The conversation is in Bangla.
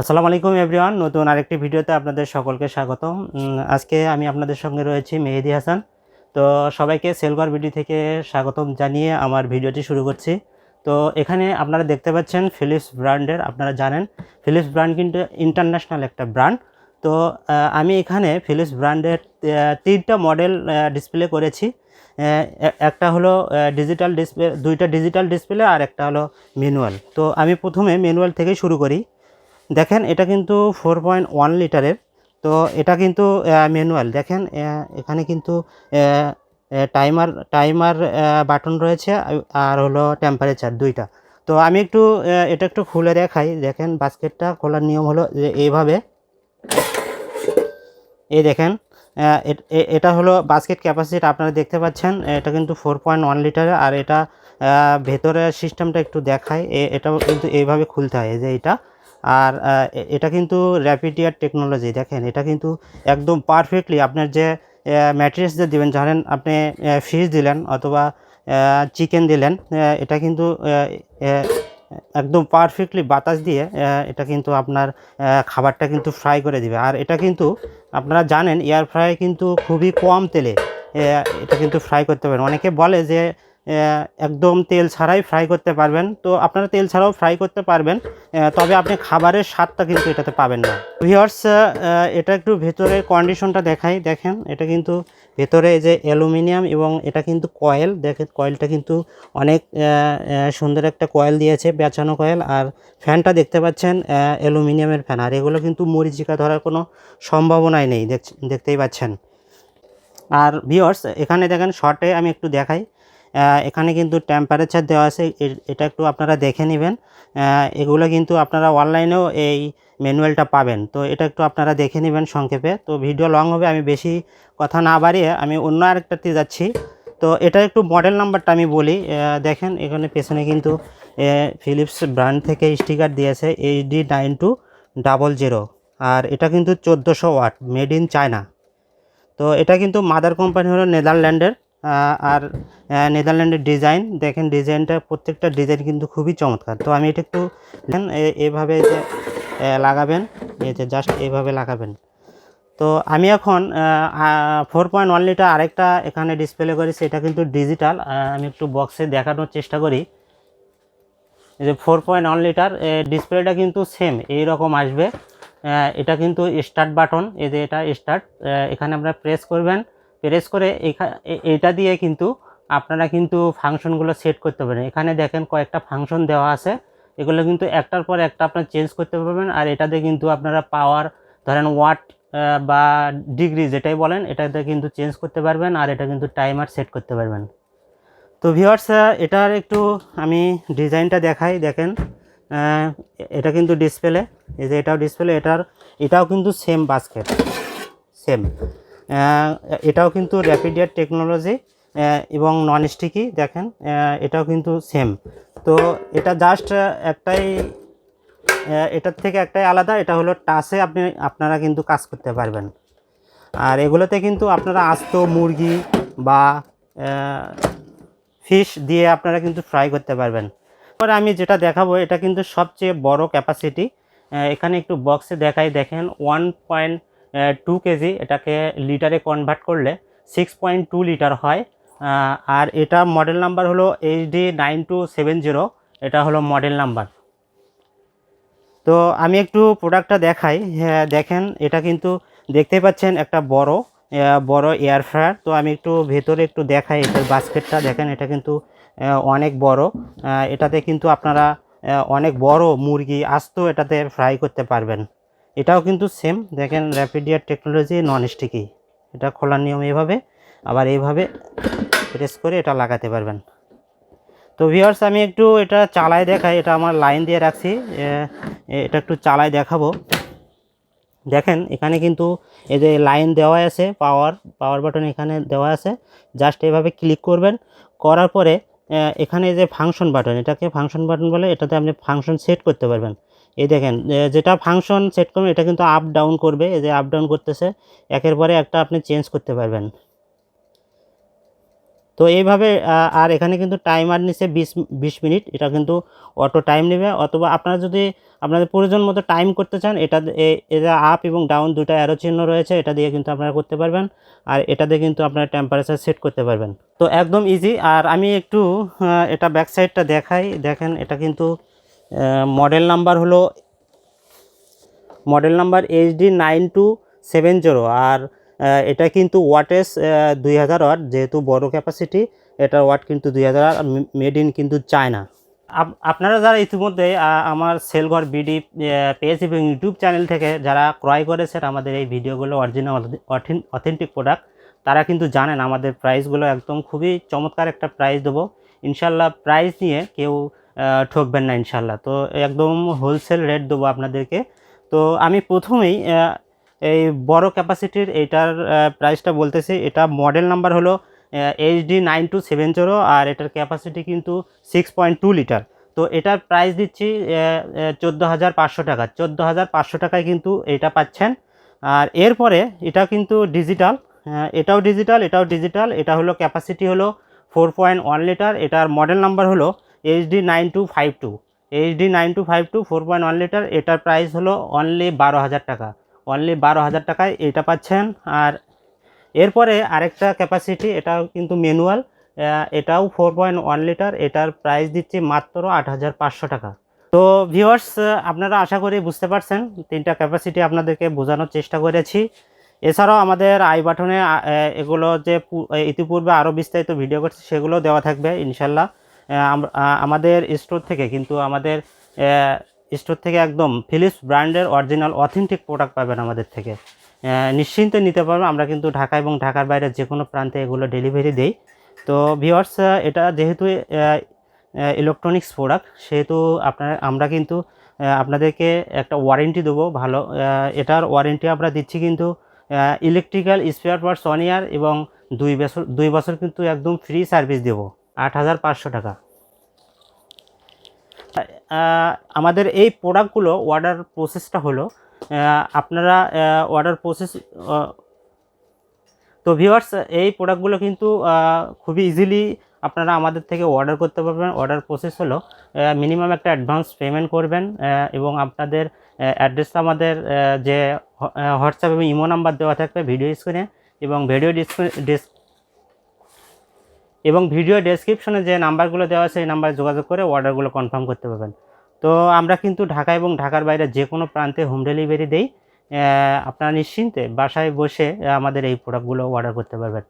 আসসালামু আলাইকুম এভরিওয়ান, নতুন আরেকটি ভিডিওতে আপনাদের সকলকে স্বাগত আজকে আমি আপনাদের সঙ্গে রয়েছি মেহেদি হাসান। তো সবাইকে সেলগর ভিডিও থেকে স্বাগতম জানিয়ে আমার ভিডিওটি শুরু করছি। তো এখানে আপনারা দেখতে পাচ্ছেন ফিলিপস ব্র্যান্ডের, আপনারা জানেন, ফিলিপস ব্র্যান্ড কিন্তু ইন্টারন্যাশনাল একটা ব্র্যান্ড। তো আমি এখানে ফিলিপস ব্র্যান্ডের তিনটা মডেল ডিসপ্লে করেছি। একটা হলো ডিজিটাল ডিসপ্লে, দুইটা ডিজিটাল ডিসপ্লে আর একটা হলো ম্যানুয়াল। তো আমি প্রথমে ম্যানুয়াল থেকেই শুরু করি। দেখেন, এটা কিন্তু ফোর পয়েন্ট ওয়ান লিটারের। তো এটা কিন্তু ম্যানুয়াল দেখেন এখানে কিন্তু টাইমার টাইমার বাটন রয়েছে আর- হলো টেম্পারেচার দুইটা। তো আমি একটু এটা একটু খুলে দেখাই। দেখেন, বাস্কেটটা খোলার নিয়ম হলো যে এইভাবে। এই দেখেন এটা হলো বাস্কেট ক্যাপাসিটি, আপনারা দেখতে পাচ্ছেন, এটা কিন্তু ফোর পয়েন্ট ওয়ান লিটারের, আর এটা ভেতরের সিস্টেমটা একটু দেখায় এটা কিন্তু এইভাবে খুলতে হয় যে এটা। আর এটা কিন্তু র্যাপিডিয়ার টেকনোলজি দেখেন, এটা কিন্তু একদম পারফেক্টলি আপনার যে ম্যাট্রিক্স যে দেবেন জানেন আপনি ফিশ দিলেন অথবা চিকেন দিলেন এটা কিন্তু একদম পারফেক্টলি বাতাস দিয়ে এটা কিন্তু আপনার খাবারটা কিন্তু ফ্রাই করে দিবে। আর এটা কিন্তু আপনারা জানেন এয়ার ফ্রাই কিন্তু খুবই কম তেলে এটা কিন্তু ফ্রাই করতে পারেন। অনেকে বলে যে একদম তেল ছাড়াই ফ্রাই করতে পারবেন। তো আপনারা তেল ছাড়াও ফ্রাই করতে পারবেন। তবে আপনি খাবারের স্বাদটা কিন্তু এটাতে পাবেন না। ভিওর্স এটা একটু ভেতরের কন্ডিশনটা দেখাই। দেখেন, এটা কিন্তু ভেতরে যে অ্যালুমিনিয়াম এবং এটা কিন্তু কয়েল দেখেন কয়েলটা কিন্তু অনেক সুন্দর একটা কয়েল দিয়েছে পেঁচানো কয়েল আর ফ্যানটা দেখতে পাচ্ছেন অ্যালুমিনিয়ামের ফ্যান আর এগুলো কিন্তু মরিচিকা ধরার কোনো সম্ভাবনাই নেই। দেখ- দেখতেই পাচ্ছেন। আর ভিওর্স এখানে দেখেন শর্টে আমি একটু দেখাই। এখানে কিন্তু টেম্পারেচার দেওয়া আছে। এটা একটু আপনারা দেখে নেবেন। এগুলো কিন্তু আপনারা অনলাইনেও এই ম্যানুয়ালটা পাবেন। তো এটা একটু আপনারা দেখে নেবেন সংক্ষেপে। তো ভিডিও লং হবে, আমি বেশি কথা না বাড়িয়ে আমি অন্য আরেকটাতে যাচ্ছি। তো এটা একটু মডেল নাম্বারটা আমি বলি। দেখেন, এখানে পেছনে কিন্তু ফিলিপস ব্র্যান্ড থেকে স্টিকার দিয়েছে HD nine two double zero আর এটা কিন্তু চোদ্দোশো ওয়াট মেড ইন চায়না তো এটা কিন্তু মাদার কোম্পানি হলো নেদারল্যান্ডের আর নেদারল্যান্ডের ডিজাইন। দেখেন ডিজাইনটা প্রত্যেকটা ডিজাইন কিন্তু খুবই চমৎকার। তো আমি এটা একটু দেখেন, এভাবে যে লাগাবেন এই যে জাস্ট এইভাবে লাগাবেন। তো আমি এখন ফোর পয়েন্ট ওয়ান লিটার আরেকটা এখানে ডিসপ্লে করি সেটা কিন্তু ডিজিটাল আমি একটু বক্সে দেখানোর চেষ্টা করি। এই যে ফোর পয়েন্ট ওয়ান লিটার ডিসপ্লেটা কিন্তু সেম এই রকম আসবে এটা কিন্তু স্টার্ট বাটন এই যে এটা স্টার্ট এখানে আপনারা প্রেস করবেন। প্রেস করে এটা দিয়ে কিন্তু আপনারা কিন্তু ফাংশনগুলো সেট করতে পারেন। এখানে দেখেন কয়েকটা ফাংশন দেওয়া আছে। এগুলো কিন্তু একটার পর একটা আপনার চেঞ্জ করতে পারবেন। আর এটাতে কিন্তু আপনারা পাওয়ার ধরেন ওয়াট বা ডিগ্রি যেটাই বলেন, এটাতে কিন্তু চেঞ্জ করতে পারবেন আর এটা কিন্তু টাইমার সেট করতে পারবেন। তো ভিওয়ার্স এটার একটু আমি ডিজাইনটা দেখাই। দেখেন এটা কিন্তু ডিসপ্লে এই যে এটাও ডিসপ্লে এটার, এটাও কিন্তু সেম বাস্কেট সেম এটাও কিন্তু র্যাপিডিয়ার টেকনোলজি এবং নন স্টিকি দেখেন এটাও কিন্তু সেম তো এটা জাস্ট একটাই এটার থেকে একটাই আলাদা, এটা হলো টাচে আপনি, আপনারা কিন্তু কাজ করতে পারবেন। আর এগুলোতে কিন্তু আপনারা আস্ত মুরগি বা ফিশ দিয়ে আপনারা কিন্তু ফ্রাই করতে পারবেন। পরে আমি যেটা দেখাবো, এটা কিন্তু সবচেয়ে বড় ক্যাপাসিটি এখানে একটু বক্সে দেখাই, দেখেন ওয়ান পয়েন্ট টু কেজি, এটাকে লিটারে কনভার্ট করলে সিক্স পয়েন্ট টু লিটার হয়। আর এটা মডেল নাম্বার হলো HD nine two seven zero এটা হলো মডেল নাম্বার তো আমি একটু প্রোডাক্টটা দেখাই। হ্যাঁ দেখেন, এটা কিন্তু দেখতেই পাচ্ছেন একটা বড় বড় এয়ার ফ্রায়ার তো আমি একটু ভেতরে একটু দেখাই, এটার বাস্কেটটা দেখেন, এটা কিন্তু অনেক বড়। এটাতে কিন্তু আপনারা অনেক বড় মুরগি, আস্ত এটাতে ফ্রাই করতে পারবেন। এটাও কিন্তু সেম দেখেন র্যাপিডিয়ার টেকনোলজি নন স্টিকি এটা খোলার নিয়ম এভাবে, আবার এইভাবে প্রেস করে এটা লাগাতে পারবেন। তো ভিউয়ার্স আমি একটু এটা চালায় দেখাই, এটা আমার লাইন দিয়ে রাখছি। এটা একটু চালায় দেখাবো। দেখেন, এখানে কিন্তু এই যে লাইন দেওয়া আছে পাওয়ার পাওয়ার বাটন এখানে দেওয়া আছে। জাস্ট এভাবে ক্লিক করবেন। করার পরে এখানে যে ফাংশন বাটন এটাকে ফাংশন বাটন বলে, এটাতে আপনি ফাংশন সেট করতে পারবেন। এই দেখেন যেটা ফাংশন সেট করবেন, এটা কিন্তু আপ ডাউন করবে, এই যে আপ ডাউন করতেছে, একের পরে একটা আপনি চেঞ্জ করতে পারবেন। তো এইভাবে আর এখানে কিন্তু টাইমার নিচে বিশ বিশ মিনিট, এটা কিন্তু অটো টাইম নেবে, অথবা আপনারা যদি আপনাদের প্রয়োজন মতো টাইম করতে চান, এটা এটা আপ এবং ডাউন দুটো অ্যারো চিহ্ন রয়েছে, এটা দিয়ে কিন্তু আপনারা করতে পারবেন, আর এটা দিয়ে কিন্তু আপনারা টেম্পারেচার সেট করতে পারবেন। তো একদম ইজি আর আমি একটু এটা ব্যাক সাইডটা দেখাই, দেখেন এটা কিন্তু মডেল নাম্বার হলো model number HD nine two seven zero আর এটা কিন্তু ওয়াটেস দুই হাজার ওয়াট যেহেতু বড় ক্যাপাসিটি এটার ওয়াট কিন্তু দুই হাজার মেড ইন কিন্তু চায়না আপ- আপনারা যারা ইতিমধ্যে আমার সেলঘর বিডি পেজ এবং ইউটিউব চ্যানেল থেকে যারা ক্রয় করেছেন আমাদের এই ভিডিওগুলো অরিজিনাল অথেন্টিক প্রোডাক্ট তারা কিন্তু জানেন আমাদের প্রাইসগুলো একদম খুবই চমৎকার একটা প্রাইস দেবো। ইনশাল্লাহ প্রাইস নিয়ে কেউ ঠকবেন না ইনশাল্লাহ তো একদম হোলসেল রেট দেবো আপনাদেরকে। তো আমি প্রথমেই এই বড় ক্যাপাসিটির এটার প্রাইসটা বলতেছি। এটা মডেল নাম্বার হলো HD nine two seven zero আর এটার ক্যাপাসিটি কিন্তু সিক্স পয়েন্ট টু লিটার তো এটার প্রাইস দিচ্ছি চোদ্দ হাজার পাঁচশো টাকা। চোদ্দ হাজার পাঁচশো টাকায় কিন্তু এটা পাচ্ছেন। আর এরপরে এটা কিন্তু ডিজিটাল এটাও ডিজিটাল এটাও ডিজিটাল এটা হলো ক্যাপাসিটি হলো ফোর পয়েন্ট ওয়ান লিটার এটার মডেল নাম্বার হলো HD nine two five two HD nine two five two four point one litre এটার প্রাইস হলো অনলি বারো হাজার টাকা। অনলি বারো হাজার টাকায় এটা পাচ্ছেন। আর এরপরে আরেকটা ক্যাপাসিটি এটাও কিন্তু ম্যানুয়াল এটাও ফোর পয়েন্ট ওয়ান লিটার এটার প্রাইস দিচ্ছি মাত্র আট হাজার পাঁচশো টাকা। তো ভিউয়ার্স আপনারা আশা করি বুঝতে পারছেন, তিনটা ক্যাপাসিটি আপনাদেরকে বোঝানোর চেষ্টা করেছি। এছাড়াও আমাদের আই বাটনে এগুলো যে ইতিপূর্বে আরও বিস্তারিত ভিডিও করছে, সেগুলো দেওয়া থাকবে, ইনশাল্লাহ। আমাদের স্টোর থেকে কিন্তু আমাদের স্টোর থেকে একদম ফিলিপস ব্র্যান্ডের অরিজিনাল অথেন্টিক প্রোডাক্ট পাবেন আমাদের থেকে। নিশ্চিন্তে নিতে পারবেন আমরা কিন্তু ঢাকা এবং ঢাকার বাইরে যে কোনো প্রান্তে এগুলো ডেলিভারি দেই। তো ভিওয়ার্স এটা যেহেতু ইলেকট্রনিক্স প্রোডাক্ট সেহেতু আপনার, আমরা কিন্তু আপনাদেরকে একটা ওয়ারেন্টি দেবো ভালো। এটার ওয়ারেন্টি আমরা দিচ্ছি কিন্তু electrical spare parts one year এবং দুই বছর দুই বছর কিন্তু একদম ফ্রি সার্ভিস দেবো। আট হাজার পাঁচশো টাকা। আমাদের এই প্রোডাক্টগুলো অর্ডার প্রসেসটা হলো আপনারা অর্ডার প্রসেস তো ভিউয়ার্স এই প্রোডাক্টগুলো কিন্তু খুবই ইজিলি আপনারা আমাদের থেকে অর্ডার করতে পারবেন। অর্ডার প্রসেস হলো মিনিমাম একটা অ্যাডভান্স পেমেন্ট করবেন এবং আপনাদের অ্যাড্রেসটা আমাদের যে হোয়াটসঅ্যাপ এবং ইমো নাম্বার দেওয়া থাকবে ভিডিও স্ক্রিনে এবং ভিডিও ডিস এবং ভিডিও ডেসক্রিপশনে যে নাম্বারগুলো দেওয়া আছে সেই নাম্বারে যোগাযোগ করে অর্ডারগুলো কনফার্ম করতে পারবেন। তো আমরা কিন্তু ঢাকা এবং ঢাকার বাইরে যে কোনো প্রান্তে হোম ডেলিভারি দেই। আপনারা নিশ্চিন্তে বাসায় বসে আমাদের এই প্রোডাক্টগুলো অর্ডার করতে পারবেন।